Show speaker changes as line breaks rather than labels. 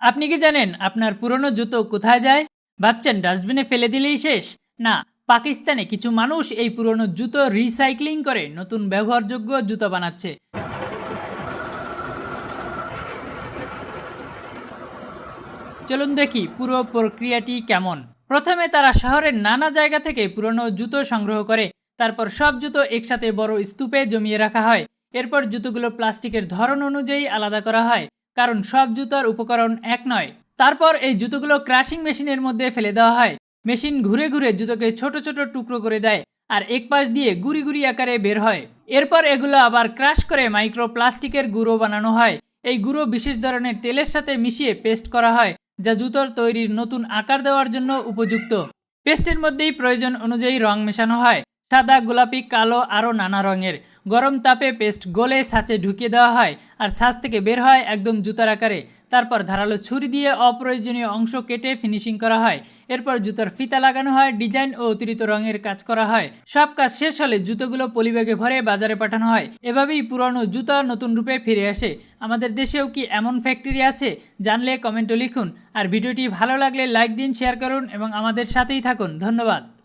আপনি কি জানেন আপনার পুরনো জুতো কোথায় যায়? ভাবছেন ডাস্টবিনে ফেলে দিলেই শেষ? না, পাকিস্তানে কিছু মানুষ এই পুরনো জুতো রিসাইক্লিং করে নতুন ব্যবহারযোগ্য জুতো বানাচ্ছে। চলুন দেখি পুরো প্রক্রিয়াটি কেমন। প্রথমে তারা শহরের নানা জায়গা থেকে পুরনো জুতো সংগ্রহ করে, তারপর সব জুতো একসাথে বড় স্তূপে জমিয়ে রাখা হয়। এরপর জুতোগুলো প্লাস্টিকের ধরন অনুযায়ী আলাদা করা হয়। কারণ সব জুতোর উপকরণ এক নয়। তারপর এই জুতোগুলো ক্রাশিং মেশিনের মধ্যে ফেলে দেওয়া হয়। মেশিন ঘুরে ঘুরে জুতোকে ছোট ছোট টুকরো করে দেয় আর এক পাশ দিয়ে গুড়ি গুড়ি আকারে বের হয়। এরপর এগুলো আবার ক্রাশ করে মাইক্রো প্লাস্টিকের গুঁড়ো বানানো হয়। এই গুঁড়ো বিশেষ ধরনের তেলের সাথে মিশিয়ে পেস্ট করা হয়, যা জুতোর তৈরির নতুন আকার দেওয়ার জন্য উপযুক্ত। পেস্টের মধ্যেই প্রয়োজন অনুযায়ী রং মেশানো হয়। সাদা, গোলাপি, কালো, আরও নানা রঙের। গরম তাপে পেস্ট গলে ছাঁচে ঢুকিয়ে দেওয়া হয় আর ছাঁচ থেকে বের হয় একদম জুতার আকারে। তারপর ধারালো ছুরি দিয়ে অপ্রয়োজনীয় অংশ কেটে ফিনিশিং করা হয়। এরপর জুতার ফিতা লাগানো হয়, ডিজাইন ও অতিরিক্ত রঙের কাজ করা হয়। সব কাজ শেষ হলে জুতোগুলো পলিব্যাগে ভরে বাজারে পাঠানো হয়। এভাবেই পুরনো জুতা নতুন রূপে ফিরে আসে। আমাদের দেশেও কি এমন ফ্যাক্টরি আছে? জানলে কমেন্টে লিখুন। আর ভিডিওটি ভালো লাগলে লাইক দিন, শেয়ার করুন এবং আমাদের সাথেই থাকুন। ধন্যবাদ।